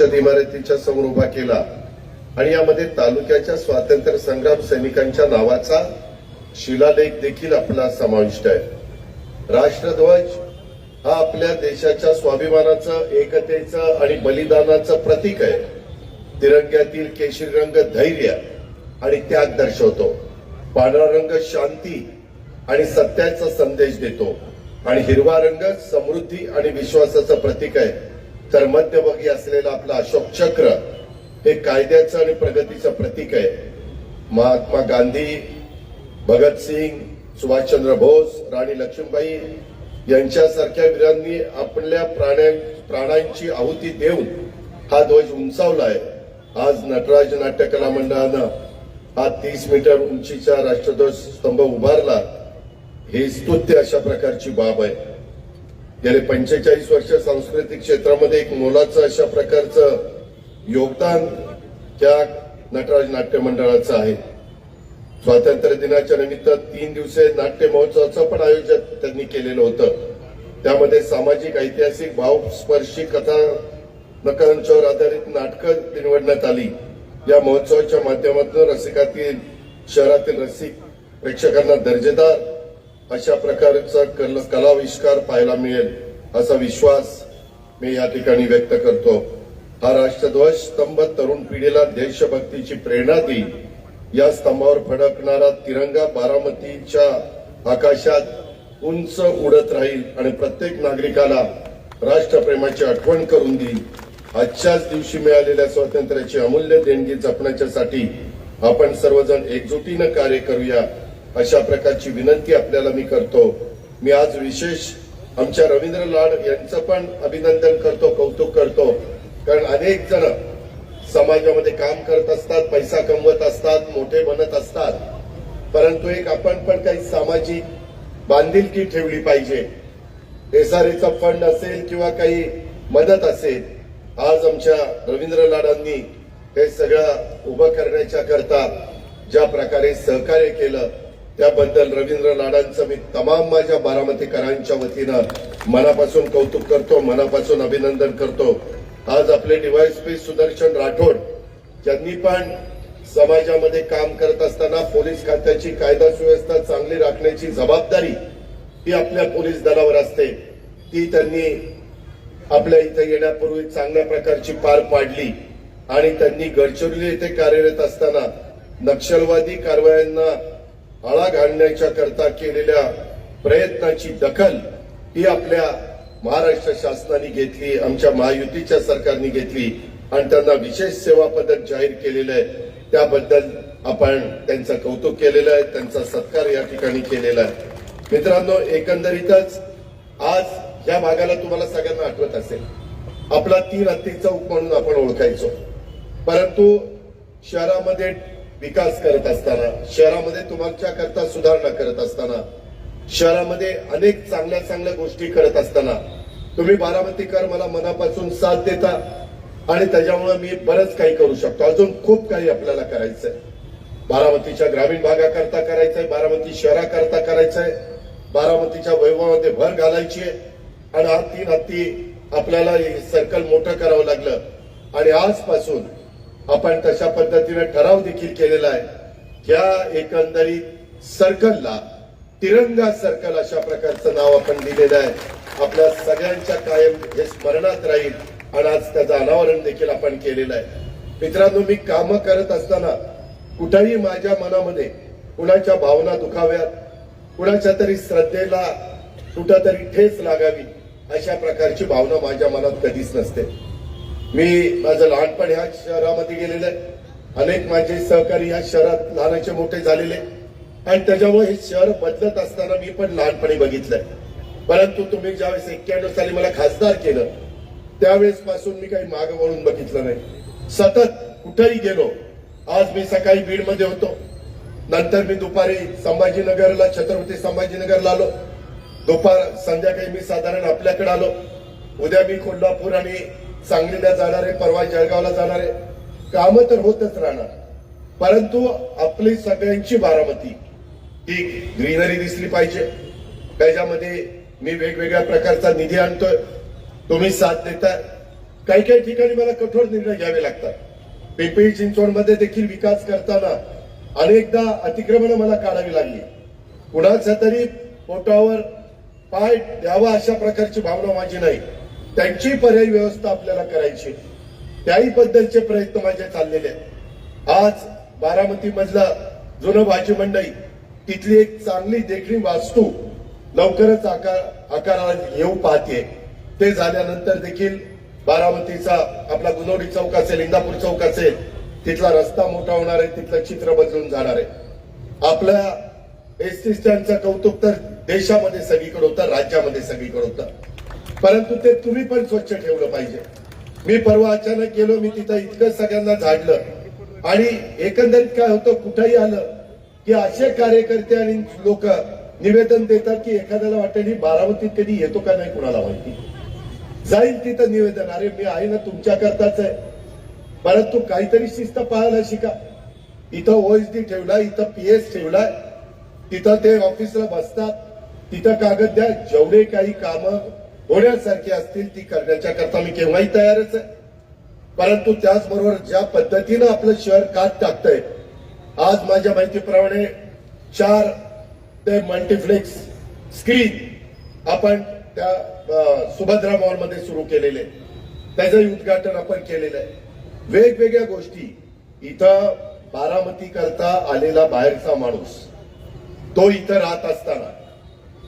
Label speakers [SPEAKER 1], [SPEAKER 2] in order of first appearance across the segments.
[SPEAKER 1] परिषद इमारतीच्या समोर उभा केला आणि यामध्ये तालुक्याच्या स्वातंत्र्य संग्राम सैनिकांच्या नावाचा शिलालेख देखील आपला समाविष्ट आहे. राष्ट्रध्वज हा आपल्या देशाच्या स्वाभिमानाचं एकतेचं आणि बलिदानाचं प्रतीक आहे. तिरंग्यातील केशरी रंग धैर्य आणि त्याग दर्शवतो. पांढरा रंग शांती आणि सत्याचा संदेश देतो. आणि हिरवा रंग समृद्धी आणि विश्वासाचं प्रतीक आहे. तर मध्यभागी असलेलं आपलं अशोक चक्र हे कायद्याचं आणि प्रगतीचं प्रतीक आहे. महात्मा गांधी भगतसिंग सुभाषचंद्र बोस राणी लक्ष्मीबाई यांच्यासारख्या वीरांनी आपल्या प्राण्या प्राणांची आहुती देऊन हा ध्वज उंचावला आहे. आज नटराज नाट्य कला मंडळानं हा तीस मीटर उंचीचा राष्ट्रध्वज स्तंभ उभारला. ही स्तुत्य अशा प्रकारची बाब आहे. गेले पंचेचाळीस वर्ष सांस्कृतिक क्षेत्रामध्ये एक मोलाचं अशा प्रकारचं योगदान त्या नटराज नाट्य मंडळाचं आहे. स्वातंत्र्य दिनाच्या निमित्त तीन दिवसीय नाट्य महोत्सवाचं पण आयोजन त्यांनी केलेलं होतं. त्यामध्ये सामाजिक ऐतिहासिक भावस्पर्शी कथा नकांच्यावर आधारित नाटकं निवडण्यात आली. या महोत्सवाच्या माध्यमातून रसिकातील शहरातील रसिक प्रेक्षकांना दर्जेदार अशा प्रकारचा कल- कलाविष्कार पाहायला मिळेल असा विश्वास मी या ठिकाणी व्यक्त करतो. हा राष्ट्रध्वज स्तंभ तरुण पिढीला देशभक्तीची प्रेरणा देईल. या स्तंभावर फडकणारा तिरंगा बारामतीच्या आकाशात उंच उडत राहील आणि प्रत्येक नागरिकाला राष्ट्रप्रेमाची आठवण करून देईल. आजच्याच दिवशी मिळालेल्या स्वातंत्र्याची अमूल्य देणगी जपण्याच्यासाठी आपण सर्वजण एकजुटीनं कार्य करूया. अशा प्रकारची विनंती आपल्याला मी करतो. मी आज विशेष आमच्या रवींद्र लाड यांचं पण अभिनंदन करतो कौतुक करतो. कारण अनेक जण समाजामध्ये काम करत असतात पैसा कमवत असतात मोठे बनत असतात. परंतु एक आपण पण काही सामाजिक बांधिलकी ठेवली पाहिजे. एसआरएचा फंड असेल किंवा काही मदत असेल आज आमच्या रवींद्र लाडांनी हे सगळं उभं करण्याच्या करता ज्या प्रकारे सहकार्य केलं त्याबद्दल रवींद्र लाडांचं मी तमाम माझ्या बारामतीकरांच्या वतीनं मनापासून कौतुक करतो मनापासून अभिनंदन करतो. आज आपले डीवायएसपी सुदर्शन राठोड ज्यांनी पण समाजामध्ये काम करत असताना पोलीस खात्याची कायदा सुव्यवस्था चांगली राखण्याची जबाबदारी ही आपल्या पोलीस दलावर असते. ती त्यांनी आपल्या इथं येण्यापूर्वी चांगल्या प्रकारची पार पाडली आणि त्यांनी गडचिरोली येथे कार्यरत असताना नक्षलवादी कारवायांना आळा घालण्याच्या करता केलेल्या प्रयत्नाची दखल ही आपल्या महाराष्ट्र शासनाने घेतली आमच्या महायुतीच्या सरकारने घेतली आणि त्यांना विशेष सेवा पदक जाहीर केलेलं आहे. त्याबद्दल आपण त्यांचं कौतुक केलेलं आहे त्यांचा सत्कार या ठिकाणी केलेला आहे. मित्रांनो एकंदरीतच आज या भागाला तुम्हाला सगळ्यांना आठवत असेल. आपला तीन हत्ती चौक म्हणून आपण ओळखायचो. परंतु शहरामध्ये विकास करत असताना शहरामध्ये तुमच्या करता सुधारणा करत असताना शहरामध्ये अनेक चांगल्या चांगल्या गोष्टी करत असताना तुम्ही बारामतीकर मला मनापासून साथ देता आणि त्याच्यामुळे मी बरंच काही करू शकतो. अजून खूप काही आपल्याला करायचंय. बारामतीच्या ग्रामीण भागाकरता करायचंय बारामती शहराकरता करायचंय बारामतीच्या वैभवामध्ये भर घालायची आहे. आणि हा तीन हत्ती आपल्याला सर्कल मोठं करावं लागलं. आणि आजपासून आपण तशा पद्धतीने ठराव देखील केलेला आहे. या एकंदरीत सर्कलला तिरंगा सर्कल अशा प्रकारचं नाव आपण दिलेलं आहे. आपल्या सगळ्यांच्या कायम हे स्मरणात राहील आणि आज त्याचं अनावरण देखील आपण केलेलं आहे. मित्रांनो मी कामं करत असताना कुठेही माझ्या मनामध्ये कुणाच्या भावना दुखाव्यात कुणाच्या तरी श्रद्धेला कुठं तरी ठेस लागावी अशा प्रकारची भावना माझ्या मनात कधीच नसते. मी माझं लहानपण ह्या शहरामध्ये गेलेलं आहे. अनेक माझे सहकारी ह्या शहरात लहानाचे मोठे झालेले आणि त्याच्यामुळे हे शहर बदलत असताना मी पण लहानपणी बघितलंय. परंतु तुम्ही ज्यावेळेस एक्क्याण्णव साली मला खासदार केलं त्यावेळेस पासून मी काही मागं वळून बघितलं नाही. सतत कुठेही गेलो आज मी सकाळी बीडमध्ये होतो. नंतर मी दुपारी संभाजीनगरला छत्रपती संभाजीनगरला आलो. दुपार संध्याकाळी मी साधारण आपल्याकडे आलो. उद्या मी कोल्हापूर आणि सांगलीला जाणार आहे परवा जळगावला जाणार आहे कामं तर होतच राहणार. परंतु आपली सगळ्यांची बारामती ही ग्रीनरी दिसली पाहिजे. त्याच्यामध्ये मी वेगवेगळ्या प्रकारचा निधी आणतोय. तुम्ही साथ देताय. काही काही ठिकाणी मला कठोर निर्णय घ्यावे लागतात. पिंपरी चिंचवडमध्ये देखील विकास करताना अनेकदा अतिक्रमण मला काढावी लागली. कुणाचा तरी पोटावर पाय द्यावा अशा प्रकारची भावना माझी नाही. त्यांची पर्यायी व्यवस्था आपल्याला करायची. त्याही बद्दलचे प्रयत्न माझे चाललेले आहेत. आज बारामती मधला जुनं भाजी मंडई तिथली एक चांगली देखणी वास्तू लवकरच आकार आकाराला येऊ पाहते ते झाल्यानंतर देखील बारामतीचा आपला गुनोडी चौक असेल इंदापूर चौक असेल तिथला रस्ता मोठा होणार आहे तिथलं चित्र बदलून जाणार आहे. आपल्या एसटी स्टँडचं कौतुक तर देशामध्ये सगळीकडे होतं राज्यामध्ये सगळीकडे होतं. परंतु ते तुम्ही पण स्वच्छ ठेवलं पाहिजे. मी परवा अचानक गेलो मी तिथं इतकं सगळ्यांना झाडलं. आणि एकंदरीत काय होतं कुठंही आलं की असे कार्यकर्ते आणि लोक निवेदन देतात की एखाद्याला वाटेल ही बारामतीत कधी येतो का नाही कुणाला माहिती. जाईल तिथं निवेदन. अरे मी आहे ना तुमच्या करताच आहे. परंतु काहीतरी शिस्त पाहायला शिका. इथं ओएसडी ठेवलाय इथं पीएस ठेवलाय. तिथं ते ऑफिसला बसतात. तिथं कागद द्या. जेवढे काही कामं होण्यासारखी असतील ती करण्याच्या करता मी केव्हाही तयारच आहे. परंतु त्याचबरोबर ज्या पद्धतीनं आपलं शहर कात टाकतंय आज माझ्या माहितीप्रमाणे चार ते मल्टीप्लेक्स स्क्रीन आपण त्या सुभद्रा मॉलमध्ये सुरू केलेले त्याचंही उद्घाटन आपण केलेलं आहे. वेगवेगळ्या गोष्टी. इथं बारामती करता आलेला बाहेरचा माणूस तो इथं राहत असताना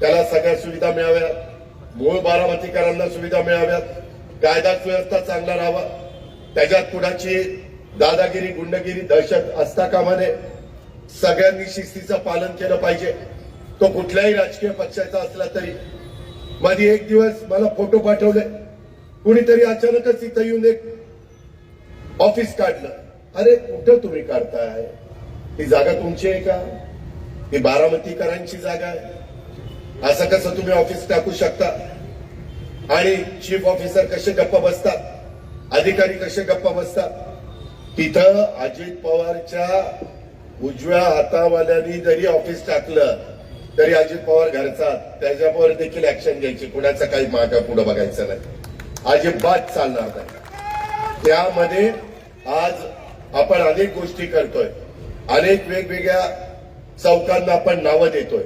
[SPEAKER 1] त्याला सगळ्या सुविधा मिळाव्यात. मूळ बारामतीकरांना सुविधा मिळाव्यात. कायदा सुव्यवस्था चांगला राहावा. त्याच्यात कुणाची दादागिरी गुंडगिरी दहशत असता कामा नये सगळ्यांनी शिस्तीचं पालन केलं पाहिजे. तो कुठल्याही राजकीय पक्षाचा असला तरी. मध्ये एक दिवस मला फोटो पाठवले. कुणीतरी अचानकच इथं येऊन एक ऑफिस काढलं. अरे कुठं तुम्ही काढताय? ही जागा तुमची आहे का? ही बारामतीकरांची जागा आहे. असं कसं तुम्ही ऑफिस टाकू शकता? आणि चीफ ऑफिसर कसे गप्पा बसतात? अधिकारी कसे गप्पा बसतात? तिथं अजित पवारच्या उजव्या हातावाल्यांनी जरी ऑफिस टाकलं तरी अजित पवार घरचा. त्याच्यावर देखील ऍक्शन घ्यायची. कुणाचं काही मागं पुढे बघायचं नाही. अजिबात चालणार नाही. त्यामध्ये आज आपण अनेक गोष्टी करतोय. अनेक वेगवेगळ्या चौकांना आपण नावं देतोय.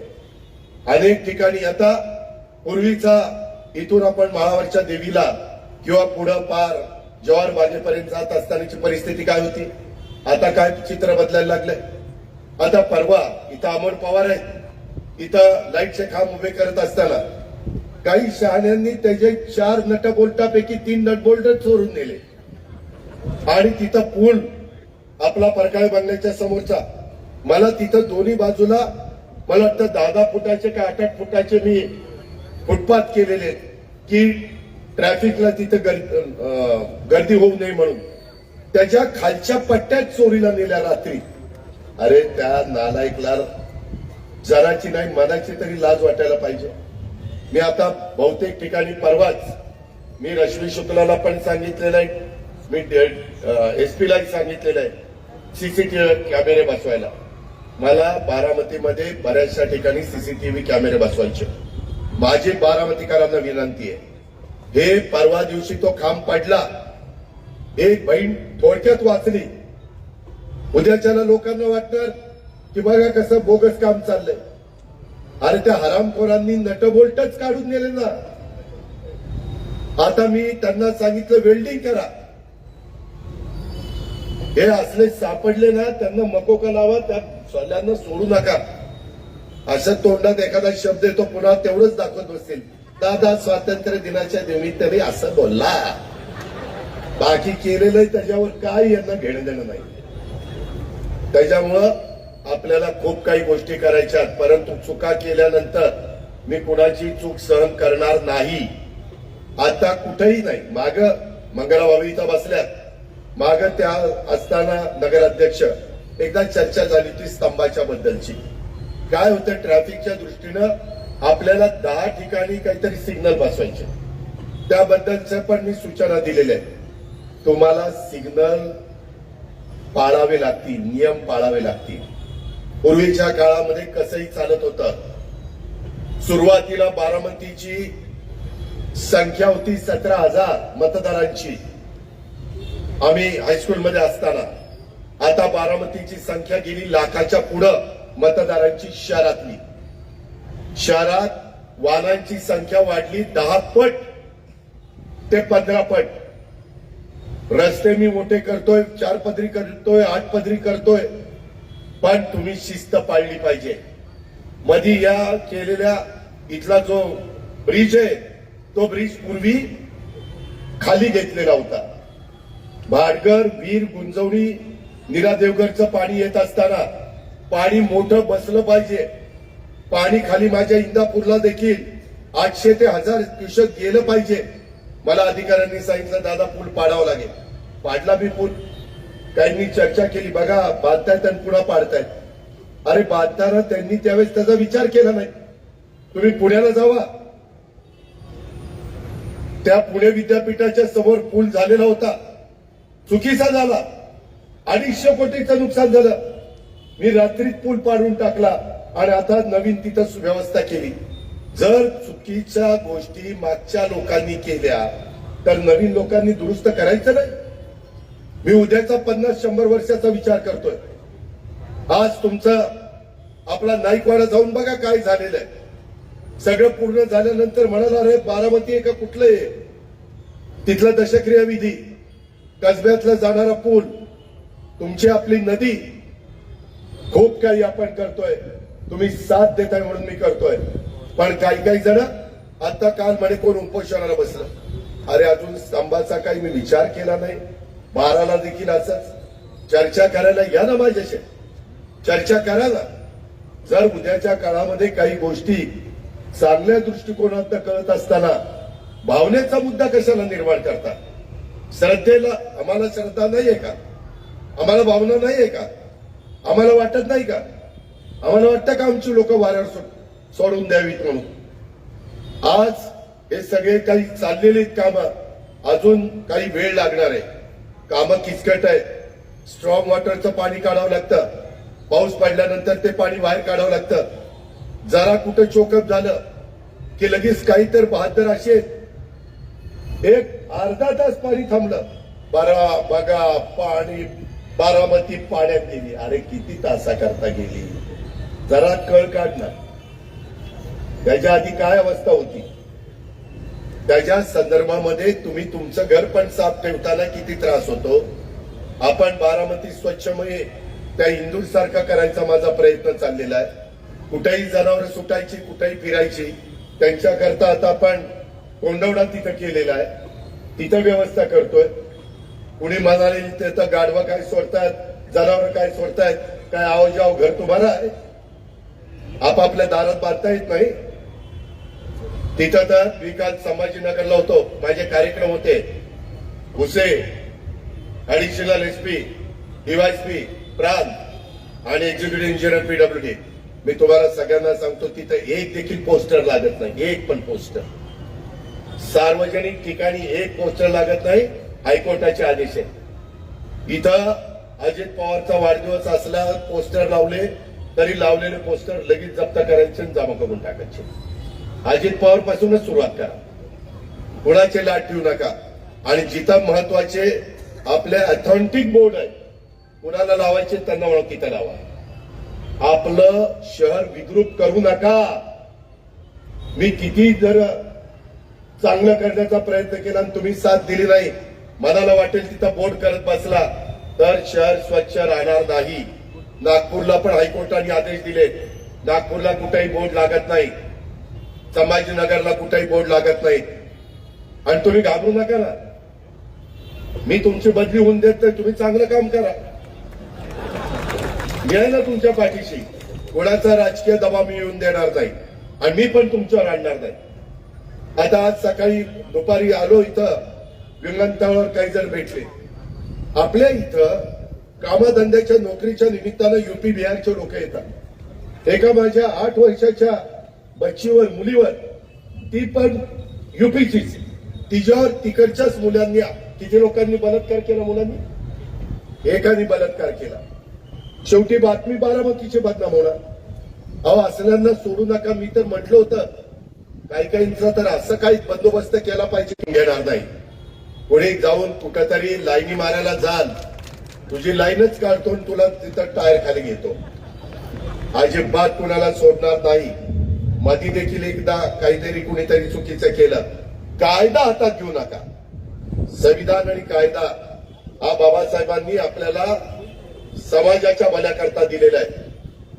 [SPEAKER 1] अनेक ठिकाणी आता पूर्वीचा इथून आपण महावरच्या देवीला किंवा पुढं पार जवार बागेपर्यंत जात असतानाची परिस्थिती काय होती? आता काय चित्र बदलायला लागलंय? आता परवा इथं अमोल पवार आहेत. इथं लाईटचे खांब उभे करत असताना काही शहाण्यांनी त्याचे चार नटबोल्टापैकी तीन नटबोल्ट चोरून नेले. आणि तिथं पूल आपला परकाळ बंगल्याच्या समोरचा. मला तिथं दोन्ही बाजूला मला वाटतं दहा दहा फुटाचे का आठ आठ फुटाचे मी फुटपाथ केलेले आहेत, की ट्रॅफिकला तिथं गर्दी होऊ नये म्हणून. त्याच्या खालच्या पट्ट्यात चोरीला नेल्या रात्री. अरे त्या नालायकला जराची नाही मनाची तरी लाज वाटायला पाहिजे. मी आता बहुतेक ठिकाणी परवाच मी रश्मी शुक्लाला पण सांगितलेलं आहे. मी एसपीलाही सांगितलेलं आहे. सीसीटीव्ही कॅमेरे बसवायला. मला बारामतीमध्ये बऱ्याचशा ठिकाणी सीसीटीव्ही कॅमेरे बसवायचे. माझी बारामतीकरांना विनंती आहे. हे परवा दिवशी तो खांब पडला. एक बहीण थोडक्यात वाचली. उद्याच्याला लोकांना वाटणार की बघा कसं बोगस काम चाललंय. अरे त्या हरामखोरांनी नटबोल्टच काढून नेले ना. आता मी त्यांना सांगितलं वेल्डिंग करा. हे असले सापडले ना त्यांना मकोका लावा त्या सोल्यांना सोडू नका. असं तोंडात एखादा शब्द येतो पुन्हा तेवढंच दाखवत बसतील. दादा स्वातंत्र्य दिनाच्या निमित्ताने असं बोलला. बाकी केलेलं त्याच्यावर काय यांना घेणं देणं नाही. त्याच्यामुळं आपल्याला खूप काही गोष्टी करायच्या परंतु चुका केल्यानंतर मी कुणाची चूक सहन करणार नाही. आता कुठेही नाही. माग मंगळाबाबी इथं बसल्यात माग त्या असताना नगराध्यक्ष एकदा चर्चा झाली होती स्तंभाच्या बद्दलची. काय होतं ट्रॅफिकच्या दृष्टीनं आपल्याला दहा ठिकाणी काहीतरी सिग्नल बसवायचे. त्याबद्दलच्या पण मी सूचना दिलेल्या आहेत. तुम्हाला सिग्नल पाळावे लागतील नियम पाळावे लागतील. पूर्वीच्या काळामध्ये कसंही चालत होतं. सुरुवातीला बारामतीची संख्या होती सतरा हजार मतदारांची. आम्ही हायस्कूलमध्ये असताना आता बारामतीची संख्या गेली लाखाच्या पुढं मतदारांची शहरातली. शहरात वाहनांची संख्या वाढली दहा पट ते पंधरा पट. रस्ते मी मोठे करतोय चार पदरी करतोय आठ पदरी करतोय पण तुम्ही शिस्त पाळली पाहिजे. मधी या केलेल्या इथला जो ब्रिज आहे तो ब्रिज पूर्वी खाली घेतलेला होता. भाडगर वीर गुंजवणी निरा देवगडचं पाणी येत असताना पाणी मोठं बसलं पाहिजे. पाणी खाली माझ्या इंदापूरला देखील आठशे ते हजार क्युशक गेलं पाहिजे. मला अधिकाऱ्यांनी सांगितलं दादा पूल पाडावा लागेल. पाडला मी पूल. त्यांनी चर्चा केली बघा बांधतायत आणि पुन्हा पाडतायत. अरे बांधताना त्यांनी त्यावेळेस त्याचा विचार केला नाही. तुम्ही पुण्याला जावा. त्या पुणे विद्यापीठाच्या समोर पूल झालेला होता. चुकीचा झाला. अडीचशे कोटीचं नुकसान झालं. मी रात्रीत पूल पाडून टाकला आणि आता नवीन तिथं सुव्यवस्था केली. जर चुकीच्या गोष्टी मागच्या लोकांनी केल्या तर नवीन लोकांनी दुरुस्त करायचं नाही. मी उद्याचा पन्नास शंभर वर्षाचा विचार करतोय. आज तुमचं आपला नाईकवाडा जाऊन बघा काय झालेलं आहे. सगळं पूर्ण झाल्यानंतर म्हणाला अरे बारामती आहे का कुठलं आहे तिथला दशक्रिया विधी कसब्यातला जाणारा पूल तुमची आपली नदी खूप काही आपण करतोय. तुम्ही साथ देताय म्हणून मी करतोय. पण काही काही जण आता काल म्हणे कोण उपोषणाला बसलं. अरे अजून स्तंभाचा काही मी विचार केला नाही. बाराला देखील असंच. चर्चा करायला या ना माझ्याशी. चर्चा करा ना जर उद्याच्या काळामध्ये काही गोष्टी चांगल्या दृष्टिकोनात कळत असताना भावनेचा मुद्दा कशाला निर्माण करता? श्रद्धेला आम्हाला श्रद्धा नाहीये का? आम्हाला भावना आहे का? आम्हाला वाटत नाही का? आम्हाला वाटतं का आमची लोक वाऱ्यावर सोडून द्यावीत म्हणून? आज हे सगळे काही चाललेले काम. अजून काही वेळ लागणार आहे. कामं किचकट आहेत. स्ट्रॉंग वॉटरचं पाणी काढावं लागतं. पाऊस पडल्यानंतर ते पाणी बाहेर काढावं लागतं. जरा कुठं चोकअप झालं की लगेच काही तर बहादर असे एक अर्धा तास पाणी थांबलं. बारा बघा पाणी बारामती पाण्यात गेली. अरे किती तासा करता गेली. जरा कळ काढणार त्याच्या आधी काय अवस्था होती? त्याच्या संदर्भामध्ये तुम्ही तुमचं घर पण साफ ठेवताना किती त्रास होतो? आपण बारामती स्वच्छमय त्या इंदूर सारखा करायचा माझा प्रयत्न चाललेला आहे. कुठेही जनावर सुटायची कुठेही फिरायची त्यांच्याकरता आता आपण कोंडवडा तिथं केलेला आहे. तिथं व्यवस्था करतोय. कुणी म्हणाले तिथं गाढवं काय सोडतायत जनावर काय सोडतायत काय आव जाव घर तुम्हाला आहे? आपापल्या दारात बांधता येत नाही? तिथं तर मी काल संभाजीनगरला होतो माझे कार्यक्रम होते. भुसे अडिशनल एसपी डीवायसपी प्रांत आणि एक्झिक्युटिव्ह इंजिनियर पीडब्ल्यूडी मी तुम्हाला सगळ्यांना सांगतो तिथं एक देखील पोस्टर लागत नाही एक पण पोस्टर. सार्वजनिक ठिकाणी एक पोस्टर लागत नाही. हायकोर्टाचे आदेश आहे इथं अजित पवारचा वाढदिवस असला पोस्टर लावले तरी लावलेले पोस्टर लगेच जप्त करायचे आणि जमा करून टाकायचे. अजित पवार पासूनच सुरुवात करा. कुणाचे लाट ठेवू नका. आणि जिथं महत्त्वाचे आपले अथॉन्टिक बोर्ड आहे कुणाला लावायचे त्यांना ओळखीत लावा. आपलं शहर विद्रूप करू नका. मी किती जर चांगलं करण्याचा प्रयत्न केला आणि तुम्ही साथ दिली नाही मनाला वाटेल तिथं बोट करत बसला तर शहर स्वच्छ राहणार नाही. नागपूरला पण हायकोर्टाने आदेश दिले नागपूरला कुठेही बोर्ड लागत नाही. संभाजीनगरला कुठेही बोर्ड लागत नाही. आणि तुम्ही घाबरू नका ना. मी तुमची बदली होऊन देत तर तुम्ही चांगलं काम करा. मी आहे ना तुमच्या पाठीशी. कोणाचा राजकीय दबाव मी येऊन देणार नाही. आणि मी पण तुमच्यावर आणणार नाही. आता आज सकाळी दुपारी आलो इथं. विमानतळावर काही जण भेटले. आपल्या इथं कामधंद्याच्या नोकरीच्या निमित्तानं युपी बिहारचे लोक येतात. एका माझ्या आठ वर्षाच्या बच्चीवर मुलीवर ती पण युपीचीच. तिच्यावर तिकडच्याच मुलांनी किती लोकांनी बलात्कार केला मुलांनी? एकाने बलात्कार केला. शेवटी बातमी बारामतीची बदनाम होणार. अहो असल्यांना सोडू नका. मी तर म्हटलं होतं काही काहींचा तर असं काही बंदोबस्त केला पाहिजे घेणार नाही. पुढे जाऊन कुठंतरी लाईनी मारायला जाल. तुझी लाईनच काढतो आणि तुला तिथं टायर खाली घेतो. अजिबात कुणाला सोडणार नाही. मधी देखील एकदा काहीतरी कुणीतरी चुकीचं केलं. कायदा हातात घेऊ नका. संविधान आणि कायदा हा बाबासाहेबांनी आपल्याला समाजाच्या भल्याकरता दिलेला आहे.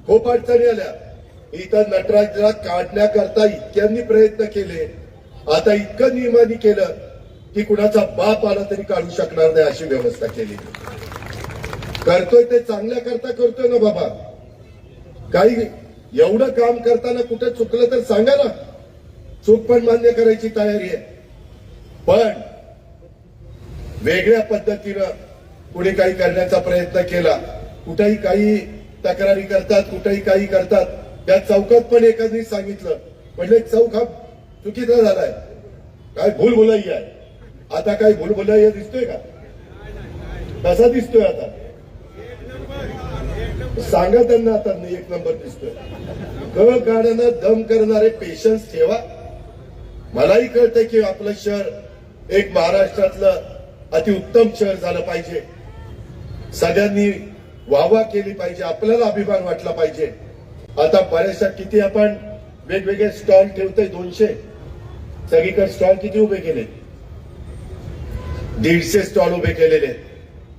[SPEAKER 1] खूप अडचणी आल्या. इथं नटराजला काढण्याकरता इतक्यांनी प्रयत्न केले. आता इतकं नियमानी केलं. की कुणाचा बाप आला तरी काढू शकणार नाही अशी व्यवस्था केली. करतोय ते चांगल्या करता करतोय ना बाबा. काही एवढं काम करताना कुठे चुकलं तर सांगा ना. चूक पण मान्य करायची तयारी आहे. पण वेगळ्या पद्धतीनं कुणी काही करण्याचा प्रयत्न केला कुठेही काही तक्रारी करतात कुठेही काही करतात. त्या चौकात पण एखादी सांगितलं. म्हणजे चौक हा चुकीचा झालाय. काय भूलभुलई आहे. आता काही भूलभुलई दिसतोय का? कसा दिसतोय आता? सांगा त्यांना आता मी एक नंबर दिसतोय. कळ काढणं दम करणारे पेशन्स ठेवा. मलाही कळतंय की आपलं शहर एक महाराष्ट्रातलं अतिउत्तम शहर झालं पाहिजे. सगळ्यांनी वाहवा केली पाहिजे आपल्याला अभिमान वाटला पाहिजे. आता बऱ्याचशा किती आपण वेगवेगळे स्टॉल ठेवतोय दोनशे. सगळीकडे स्टॉल किती उभे केले दीडशे स्टॉल उभे केलेले.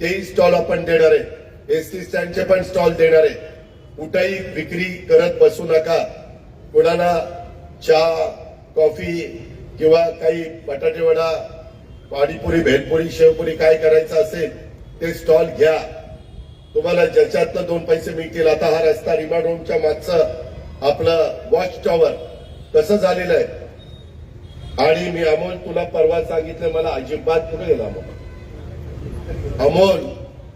[SPEAKER 1] तेही स्टॉल आपण देणार आहे. एसटी स्टँडचे पण स्टॉल देणार आहे. कुठेही विक्री करत बसू नका. कुणाला चहा कॉफी किंवा काही बटाटे वडा पाणीपुरी भेलपुरी शेवपुरी काय करायचं असेल ते स्टॉल घ्या. तुम्हाला ज्याच्यातनं दोन पैसे मिळतील आता हा रस्ता रिमा रूमच्या मागचं आपलं वॉच टॉवर कसं झालेलं आहे. आणि मी अमोल तुला परवा सांगितलं मला अजिबात कुठे गेला अमोल अमोल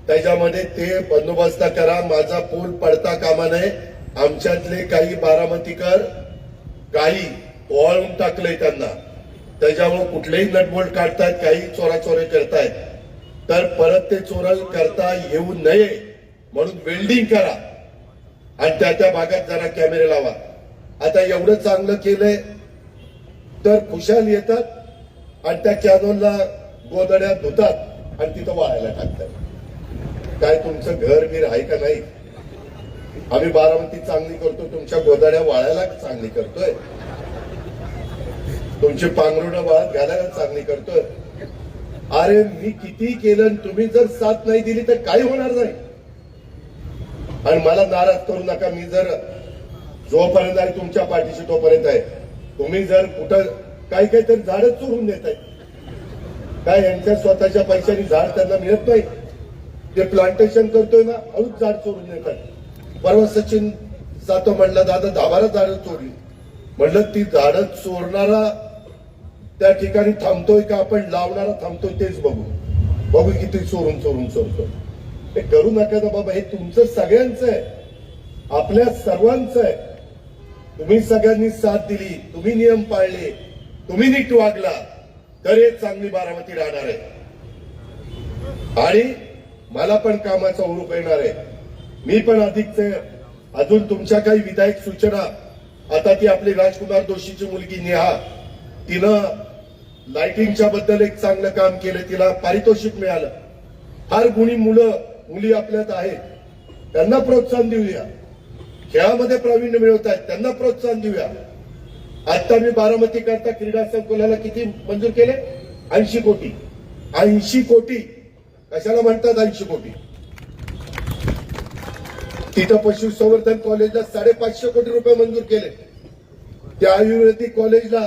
[SPEAKER 1] त्याच्यामध्ये ते बंदोबस्त करा माझा पूल पडता कामा नये. आमच्यातले काही बारामतीकर काही ओळून टाकलंय त्यांना. त्याच्यामुळे कुठलेही नटबोल्ट काढतायत काही चोराचोरे करतायत. तर परत ते चोरा करता येऊ नये म्हणून वेल्डिंग करा. आणि त्या त्या भागात जरा कॅमेरे लावा. आता एवढं चांगलं केलंय तर खुशाल येतात आणि त्या कॅनोनला गोदड्या धुतात आणि तिथं वाळायला टाकतात. काय तुमचं घर बीर आहे का नाही? आम्ही बारामती चांगली करतो तुमच्या गोदाड्या वाळायला चांगली करतोय. तुमची पांघरुण वाळत घालायला चांगली करतोय. अरे मी किती केलं आणि तुम्ही जर साथ नाही दिली तर काही होणार नाही. आणि मला नाराज करू नका मी जर जोपर्यंत आहे तुमच्या पाठीशी तोपर्यंत आहे. तुम्ही जर कुठं काही काही तरी झाडच चोरून देत आहे काय यांच्या स्वतःच्या पैशाने झाड त्यांना मिळत नाही? ते प्लांटेशन करतोय ना हळूच झाड चोरून देतात परवा सचिन जातो म्हणला दादा दहा झाड झाडं चोरली. म्हणलं ती झाडं चोरणारा त्या ठिकाणी थांबतोय का? आपण लावणारा थांबतोय तेच बघू. बघू किती चोरून चोरून चोरतो हे करू नका ना बाबा हे तुमचं सगळ्यांचं आहे. आपल्या सर्वांचं आहे. तुम्ही सगळ्यांनी साथ दिली तुम्ही नियम पाळले तुम्ही नीट वागला तर हे चांगली बारामती राहणार आहे. आणि मला पण कामाचा उरूप येणार आहे. मी पण अधिक अजून तुमच्या काही विधायक सूचना आता ती आपली राजकुमार दोषीची मुलगी नेहा तिनं लाइटिंगच्या बद्दल एक चांगलं काम केलं तिला पारितोषिक मिळालं. फार गुणी मुलं मुली आपल्यात आहेत. त्यांना प्रोत्साहन देऊया. खेळामध्ये प्रावीण्य मिळवत आहेत त्यांना प्रोत्साहन देऊया. आता मी बारामती करता क्रीडा संकुलाला किती मंजूर केले? ऐंशी कोटी. ऐंशी कोटी. कशाला म्हणतात ऐंशी कोटी? तिथं पशुसंवर्धन कॉलेजला साडेपाचशे कोटी रुपये मंजूर केले. त्या आयुर्वेदिक कॉलेजला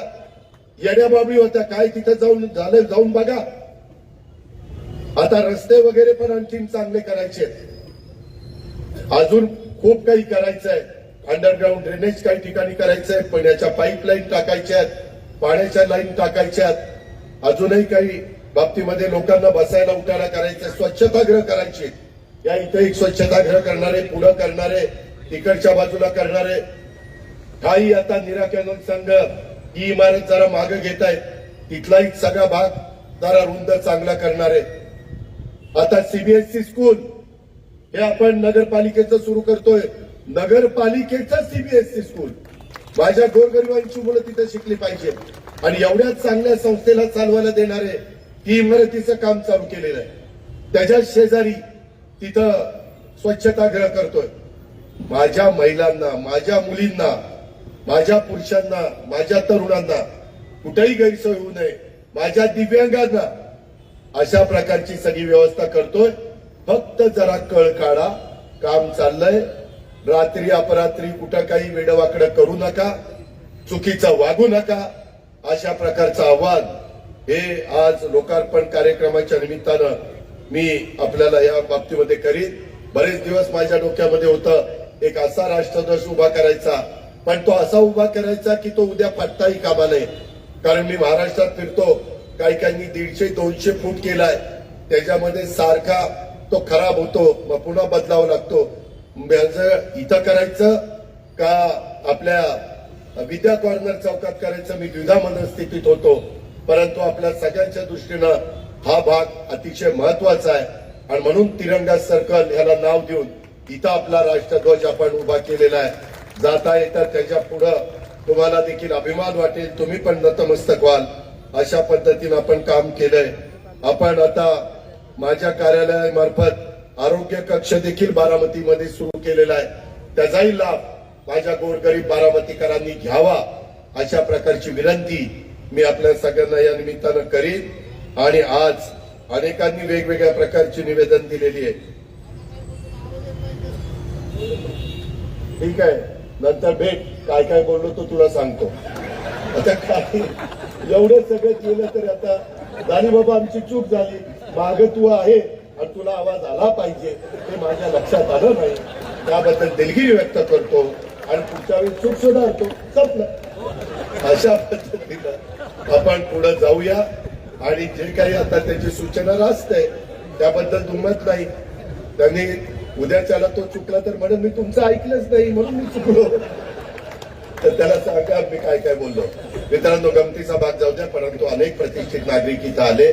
[SPEAKER 1] येड्याबाबी होत्या. काय तिथं जाऊन झालं जाऊन बघा. आता रस्ते वगैरे पण आणखीन चांगले करायचे अजून खूप काही करायचं आहे अंडरग्राऊंड ड्रेनेज काही ठिकाणी करायचं आहे पाण्याच्या पाईपलाईन टाकायच्या आहेत. पाण्याच्या लाईन टाकायच्या आहेत. अजूनही काही बाबतीमध्ये लोकांना बसायला उठायला करायचं स्वच्छतागृह करायचे. या इथे एक स्वच्छतागृह करणारे पुढं करणारे तिकडच्या बाजूला करणारे. काही आता निराकरण संघ ही इमारत जरा मागे घेत आहेत तिथलाही सगळा भाग जरा रुंद चांगला करणारे. आता सीबीएसई स्कूल हे आपण नगरपालिकेचं सुरू करतोय. नगरपालिकेचं सीबीएसई स्कूल माझ्या गोरगरिबांची मुलं तिथे शिकली पाहिजे. आणि एवढ्याच चांगल्या संस्थेला चालवायला देणारे ती इमारतीचं काम चालू केलेलं आहे. त्याच्या शेजारी तिथं स्वच्छताग्रह करतोय. माझ्या महिलांना माझ्या मुलींना माझ्या पुरुषांना माझ्या तरुणांना कुठेही गैरसोय होऊ नये. माझ्या दिव्यांगांना अशा प्रकारची सगळी व्यवस्था करतोय. फक्त जरा कळ काढा. काम चाललंय. रात्री अपरात्री कुठं काही वेडवाकडं करू नका. चुकीचं वागू नका. अशा प्रकारचं आव्हान हे आज लोकार्पण कार्यक्रमाच्या निमित्तानं मी आपल्याला या बाबतीमध्ये करीन बरेच दिवस माझ्या डोक्यामध्ये होतं एक असा राष्ट्रध्वज उभा करायचा. पण तो असा उभा करायचा की तो उद्या पत्ताही कामा नये. कारण मी महाराष्ट्रात फिरतो काही काहींनी दीडशे दोनशे फूट केलाय. त्याच्यामध्ये सारखा तो खराब होतो मग पुन्हा बदलावा लागतो. माझं इथं करायचं का आपल्या विद्या कॉर्नर चौकात करायचं? मी द्विधा मनस्थितीत होतो. परंतु आपल्या सगळ्यांच्या दृष्टीनं हा भाग अतिशय महत्त्वाचा आहे. आणि म्हणून तिरंगा सर्कल ह्याला नाव देऊन इथं आपला राष्ट्रध्वज आपण उभा केलेला आहे. जाता येता त्याच्या पुढं तुम्हाला देखील अभिमान वाटेल. तुम्ही पण नतमस्तक व्हाल. अशा पद्धतीनं आपण काम केलंय. आपण आता माझ्या कार्यालयामार्फत आरोग्य कक्ष देखील बारामतीमध्ये सुरू केलेला आहे. त्याचाही लाभ माझ्या गोरगरीब बारामतीकरांनी घ्यावा अशा प्रकारची विनंती मी आपल्या सगळ्यांना या निमित्तानं करीन. आणि आज अनेकांनी वेगवेगळ्या प्रकारची निवेदन दिलेली आहे. ठीक आहे. नंतर भेट. काय काय बोललो तो तुला सांगतो. आता काय एवढे सगळं केलं तर आता झाली बाबा आमची चूक झाली. माग तू आहे आणि तुला आवाज आला पाहिजे हे माझ्या लक्षात आलं नाही. त्याबद्दल दिलगिरी व्यक्त करतो आणि पुढच्या वेळी चूक सुधारतो. संपलं. अशा पद्धतीनं आपण पुढे जाऊया. आणि जे काही आता त्याची सूचना रास्त त्याबद्दल दुमत नाही. त्यांनी उद्याच्याला तो चुकला तर म्हणून मी तुमचं ऐकलंच नाही म्हणून मी चुकलो. तर त्याला सांगा मी काय काय बोललो. मित्रांनो गमतीचा भाग जाऊ द्या परंतु अनेक प्रतिष्ठित नागरिक इथं आले.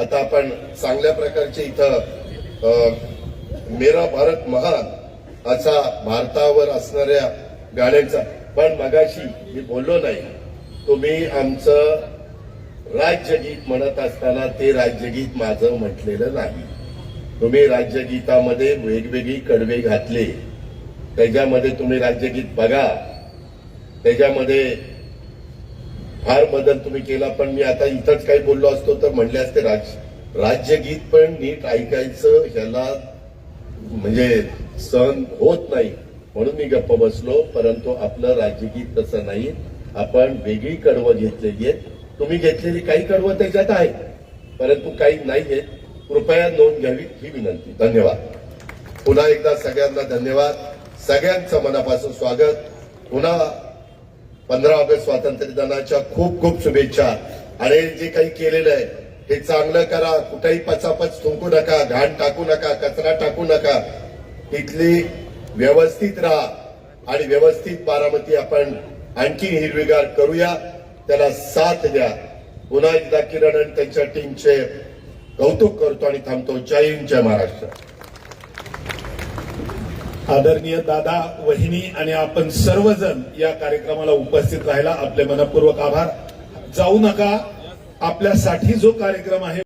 [SPEAKER 1] आता आपण चांगल्या प्रकारचे इथं मेरा भारत महान असा भारतावर असणाऱ्या गाण्यांचा. पण मगाशी मी बोललो नाही. तुम्ही आमचं राज्यगीत म्हणत असताना ते राज्यगीत माझं म्हटलेलं नाही. तुम्ही राज्यगीतामध्ये वेगवेगळी कडवे घातले. त्याच्यामध्ये तुम्ही राज्यगीत बघा. त्याच्यामध्ये फार बदल तुम्ही केला पण मी आता इथंच काही बोललो असतो तर म्हणले असते राज राज्यगीत पण नीट ऐकायचं ह्याला म्हणजे सहन होत नाही म्हणून मी गप्प बसलो परंतु आपलं राज्यगीत तसं नाही. आपण वेगळी कडवं घेतलेली आहेत. तुम्ही घेतलेली काही कडवं त्याच्यात आहे परंतु काही नाही आहेत. कृपया नोंद घ्यावी ही विनंती. धन्यवाद. पुन्हा एकदा सगळ्यांना धन्यवाद. सगळ्यांचं मनापासून स्वागत. पुन्हा पंधरा ऑगस्ट स्वातंत्र्य दिनाच्या खूप खूप शुभेच्छा. आणि जे काही केलेलं आहे हे चांगलं करा. कुठेही पचापच थुंकू नका घाण टाकू नका कचरा टाकू नका. इथली व्यवस्थित राहा आणि व्यवस्थित बारामती आपण आणखी हिरवीगार करूया. त्याला साथ द्या. पुन्हा एकदा किरण आणि त्यांच्या टीमचे कौतुक करतो आणि थांबतो. जय हिंद जय महाराष्ट्र.
[SPEAKER 2] आदरणीय दादा वहिनी आणि आपण सर्वजण या कार्यक्रमाला उपस्थित राहिला आपले मनपूर्वक आभार. जाऊ नका. आपल्यासाठी जो कार्यक्रम आहे